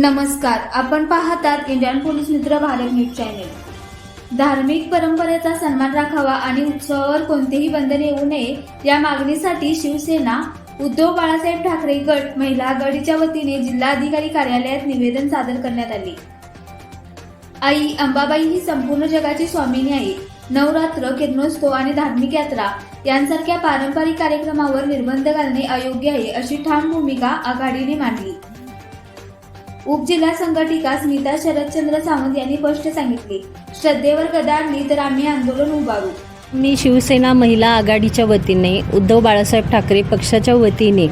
नमस्कार आपण पाहतात इंडियन पोलीस मित्र भारत न्यूज चॅनेल. धार्मिक परंपरेचा सन्मान राखावा आणि उत्सवावर कोणतेही बंधन येऊ नये या मागणीसाठी शिवसेना उद्धव बाळासाहेब ठाकरे गट महिला आघाडीच्या वतीने जिल्हाधिकारी कार्यालयात निवेदन सादर करण्यात आले. आई अंबाबाई ही संपूर्ण जगाची स्वामिनी आहे नवरात्र किरणोत्सव आणि धार्मिक यात्रा यांसारख्या पारंपरिक कार्यक्रमावर निर्बंध घालणे अयोग्य आहे अशी ठाम भूमिका आघाडीने मांडली उपजिल्हा संघटिका स्मिता शरदचंद्र सावंत यांनी स्पष्ट सांगितले. श्रद्धेवर गदारली तर आम्ही आंदोलन उभारू. मी शिवसेना महिला आघाडीच्या वतीने उद्धव बाळासाहेब ठाकरे पक्षाच्या वतीने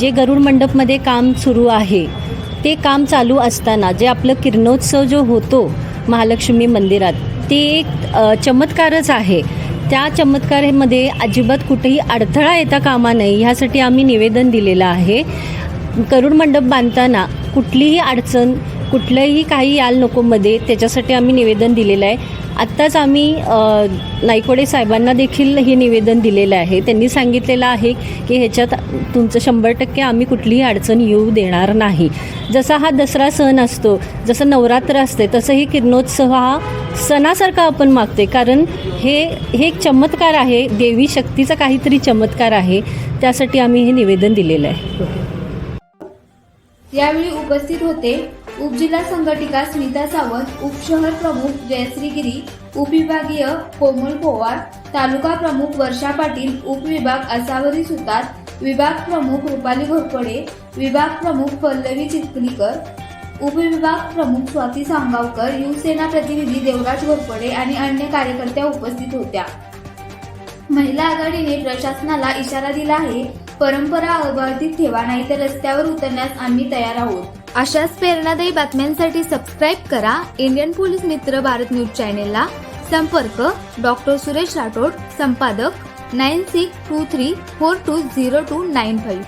जे गरुड मंडपमध्ये काम सुरू आहे ते काम चालू असताना जे आपलं किरणोत्सव जो होतो महालक्ष्मी मंदिरात ते एक चमत्कारच आहे. त्या चमत्कारामध्ये अजिबात कुठेही अडथळा येता कामा नये ह्यासाठी आम्ही निवेदन दिलेलं आहे. करुड मंडप बांधताना कुठलीही अडचण कुठलंही काही याल नकोमध्ये त्याच्यासाठी आम्ही निवेदन दिलेलं आहे. आत्ताच आम्ही अ, नायकोडे साहेबांना देखील हे निवेदन दिलेलं आहे. त्यांनी सांगितलेलं आहे की ह्याच्यात तुमचं शंभर टक्के आम्ही कुठलीही अडचण येऊ देणार नाही. जसा हा दसरा सण असतो जसं नवरात्र असते तसंही किरणोत्सव हा सणासारखा आपण मागते कारण हे हे एक चमत्कार आहे. देवी शक्तीचा काहीतरी चमत्कार आहे. त्यासाठी आम्ही हे निवेदन दिलेलं आहे. यावेळी उपस्थित होते उपजिल्हा संघटिका स्मिता सावंत उपशहर प्रमुख जयश्री गिरी उपविभागीय कोमल पोवार तालुका प्रमुख वर्षा पाटील उपविभाग असावरी सुतार विभाग प्रमुख रुपाली घोरपडे विभाग प्रमुख पल्लवी चिखलीकर उपविभाग प्रमुख स्वाती सांगावकर युवसेना प्रतिनिधी देवराज घोरपडे आणि अन्य कार्यकर्त्या उपस्थित होत्या. महिला आघाडीने प्रशासनाला इशारा दिला आहे परंपरा अबाधित ठेवा नाही तर रस्त्यावर उतरण्यास आम्ही तयार आहोत. अशाच प्रेरणादायी बातम्यांसाठी सबस्क्राईब करा. इंडियन पोलीस मित्र भारत न्यूज चॅनेलला संपर्क. डॉक्टर सुरेश राठोड संपादक nine six two three four two zero two nine five.